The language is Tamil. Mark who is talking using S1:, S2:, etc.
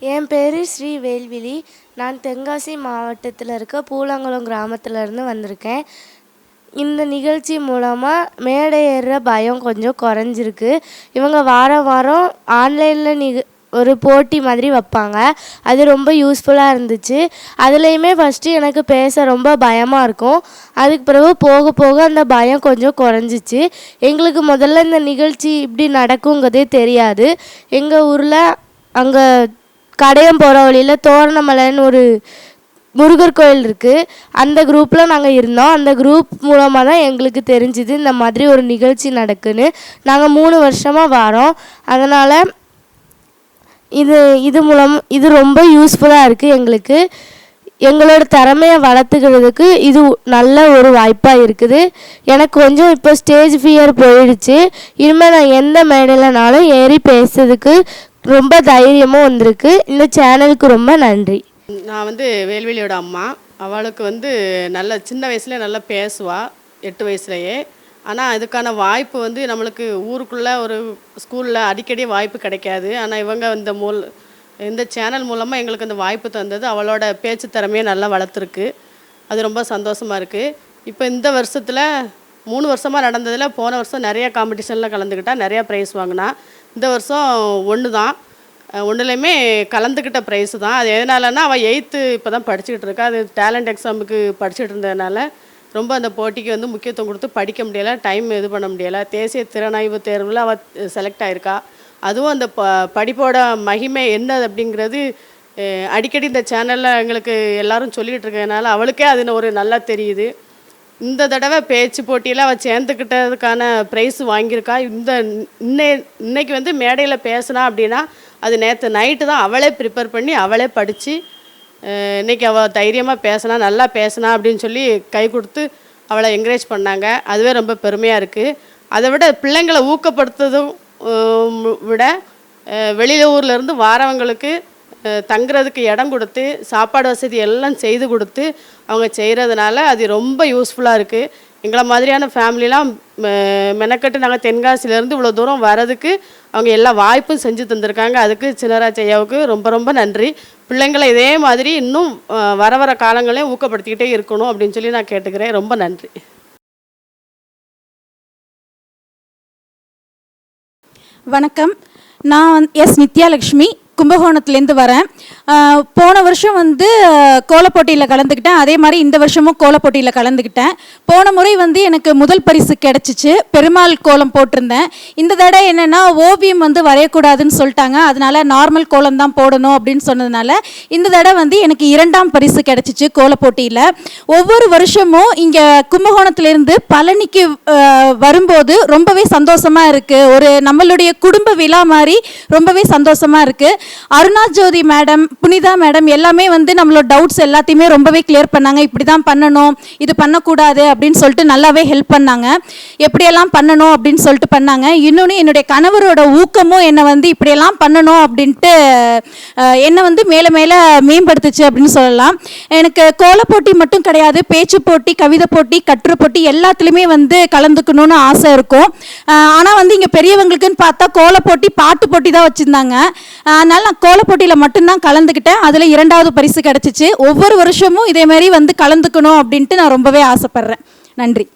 S1: என் பேர் ஸ்ரீ வேல்விழி. நான் தென்காசி மாவட்டத்தில் இருக்க பூலாங்குளம் கிராமத்துலேருந்து வந்திருக்கேன். இந்த நிகழ்ச்சி மூலமாக மேடை ஏறுற பயம் கொஞ்சம் குறைஞ்சிருக்கு. இவங்க வாரம் வாரம் ஆன்லைனில் நிக ஒரு போட்டி மாதிரி வைப்பாங்க. அது ரொம்ப யூஸ்ஃபுல்லாக இருந்துச்சு. அதுலேயுமே ஃபஸ்ட்டு எனக்கு பேச ரொம்ப பயமாக இருக்கும். அதுக்கு பிறகு போக போக அந்த பயம் கொஞ்சம் குறைஞ்சிச்சு. எங்களுக்கு முதல்ல இந்த நிகழ்ச்சி இப்படி நடக்குங்கிறதே தெரியாது. எங்கள் ஊரில் அங்கே கடையம் போகிற வழியில் தோரணமலைன்னு ஒரு முருகர் கோயில் இருக்குது அந்த குரூப்பில் நாங்கள் இருந்தோம். அந்த குரூப் மூலமாக தான் எங்களுக்கு தெரிஞ்சுது இந்த மாதிரி ஒரு நிகழ்ச்சி நடக்குன்னு. நாங்கள் மூணு வருஷமாக வரோம். அதனால் இது இது மூலம் இது ரொம்ப யூஸ்ஃபுல்லாக இருக்குது எங்களுக்கு. எங்களோட திறமையை வளர்த்துக்கிறதுக்கு இது நல்ல ஒரு வாய்ப்பாக இருக்குது. எனக்கு கொஞ்சம் இப்போ ஸ்டேஜ் ஃபியர் போயிடுச்சு. இனிமேல் நான் எந்த மேடையிலனாலும் ஏறி பேசுறதுக்கு ரொம்ப தைரியமும் வந்திருக்கு. இந்த சேனலுக்கு ரொம்ப நன்றி.
S2: நான் வந்து வேல்வெளியோட அம்மா. அவளுக்கு வந்து நல்ல சின்ன வயசுலேயே நல்லா பேசுவா எட்டு வயசுலேயே. ஆனால் இதுக்கான வாய்ப்பு வந்து நம்மளுக்கு ஊருக்குள்ளே ஒரு ஸ்கூலில் அடிக்கடி வாய்ப்பு கிடைக்காது. ஆனால் இவங்க இந்த மூல் இந்த சேனல் மூலமாக எங்களுக்கு அந்த வாய்ப்பு தந்தது. அவளோட பேச்சு திறமையை நல்லா வளர்த்துருக்கு. அது ரொம்ப சந்தோஷமாக இருக்குது இப்போ இந்த வருஷத்தில் மூணு வருஷமாக நடந்ததில் போன வருஷம் நிறைய காம்படிஷனில் கலந்துக்கிட்டா நிறையா ப்ரைஸ் வாங்கினா. இந்த வருஷம் ஒன்று தான். ஒன்றுலையுமே கலந்துக்கிட்ட ப்ரைஸு தான். அது எதனாலன்னா அவள் எயித்து இப்போ தான் படிச்சுக்கிட்டு இருக்கா. அது டேலண்ட் எக்ஸாமுக்கு படிச்சுட்டு இருந்ததுனால ரொம்ப அந்த போட்டிக்கு வந்து முக்கியத்துவம் கொடுத்து படிக்க முடியலை டைம் இது பண்ண முடியலை. தேசிய திறனாய்வு தேர்வில் அவள் செலக்ட் ஆயிருக்கா. அதுவும் அந்த ப படிப்போட மகிமை என்ன அப்படிங்கிறது அடிக்கடி இந்த சேனலில் எங்களுக்கு எல்லாரும் சொல்லிகிட்டு இருக்கிறதுனால அவளுக்கே அது ஒரு நல்லா தெரியுது. இந்த தடவை பேச்சு போட்டியில் அவள் சேர்ந்துக்கிட்டதுக்கான ப்ரைஸ் வாங்கியிருக்கா. இந்த இன்னை இன்னைக்கு வந்து மேடையில் பேசினா அப்படின்னா அது நேற்று நைட்டு தான் அவளே ப்ரிப்பேர் பண்ணி அவளே படித்து இன்னைக்கு அவள் தைரியமாக பேசினா நல்லா பேசினா அப்படின்னு சொல்லி கை கொடுத்து அவளை என்கரேஜ் பண்ணாங்க. அதுவே ரொம்ப பெருமையாக இருக்குது அதை விட பிள்ளைங்களை ஊக்கப்படுத்துறதும் விட வெளியில் வெளியில இருந்து வாரவங்களுக்கு தங்குறதுக்கு இடம் கொடுத்து சாப்பாடு வசதி எல்லாம் செய்து கொடுத்து அவங்க செய்கிறதுனால அது ரொம்ப யூஸ்ஃபுல்லாக இருக்குது எங்களை மாதிரியான ஃபேமிலிலாம் மெ- மெனக்கட்டு நாங்கள் தென்காசிலேருந்து இவ்வளோ தூரம் வரதுக்கு அவங்க எல்லா வாய்ப்பும் செஞ்சு தந்திருக்காங்க. அதுக்கு சின்னராஜ் ஐயாவுக்கு ரொம்ப ரொம்ப நன்றி. பிள்ளைங்களை இதே மாதிரி இன்னும் வர வர காலங்களையும் ஊக்கப்படுத்திக்கிட்டே இருக்கணும் அப்படின்னு சொல்லி நான் கேட்டுக்கிறேன். ரொம்ப நன்றி.
S3: வணக்கம். நான் எஸ் நித்யாலக்ஷ்மி கும்பகோணத்துலேருந்து வரேன். போன வருஷம் வந்து கோலப்போட்டியில் கலந்துக்கிட்டேன். அதே மாதிரி இந்த வருஷமும் கோலப்போட்டியில் கலந்துக்கிட்டேன். போன முறை வந்து எனக்கு முதல் பரிசு கிடச்சிச்சு. பெருமாள் கோலம் போட்டிருந்தேன். இந்த தடவை என்னென்னா ஓவியம் வந்து வரையக்கூடாதுன்னு சொல்லிட்டாங்க. அதனால் நார்மல் கோலம் தான் போடணும் அப்படின்னு சொன்னதுனால இந்த தடவை வந்து எனக்கு இரண்டாம் பரிசு கிடச்சிச்சு கோலப்போட்டியில். ஒவ்வொரு வருஷமும் இங்கே கும்பகோணத்துலேருந்து பழனிக்கு வரும்போது ரொம்பவே சந்தோஷமாக இருக்குது ஒரு நம்மளுடைய குடும்ப விழா மாதிரி ரொம்பவே சந்தோஷமாக இருக்குது அருணா ஜோதி மேடம் புனிதா மேடம் எல்லாமே வந்து நம்மளோட டவுட்ஸ் எல்லாத்தையுமே ரொம்பவே கிளியர் பண்ணாங்க. இப்படி தான் பண்ணணும் இது பண்ணக்கூடாது அப்படின்னு சொல்லிட்டு நல்லாவே ஹெல்ப் பண்ணாங்க. எப்படியெல்லாம் பண்ணணும் அப்படின்னு சொல்லிட்டு பண்ணாங்க. இன்னொன்று என்னுடைய கணவரோட ஊக்கமும் என்னை வந்து இப்படியெல்லாம் பண்ணணும் அப்படின்ட்டு என்னை வந்து மேலே மேலே மேம்படுத்துச்சு அப்படின்னு சொல்லலாம். எனக்கு கோல போட்டி மட்டும் கிடையாது பேச்சு போட்டி கவிதை போட்டி கட்டுரை போட்டி எல்லாத்துலேயுமே வந்து கலந்துக்கணும்னு ஆசை இருக்கும். ஆனால் வந்து இங்கே பெரியவங்களுக்குன்னு பார்த்தா கோல போட்டி பாட்டு போட்டி தான் வச்சுருந்தாங்க. அதனால் நான் கோலப்போட்டியில் மட்டும்தான் கலந்துக்கிட்டேன். அதில் இரண்டாவது பரிசு கிடச்சிச்சு. ஒவ்வொரு வருஷமும் இதே மாதிரி வந்து கலந்துக்கணும் அப்படின்ட்டு நான் ரொம்பவே ஆசைப்பட்றேன். நன்றி.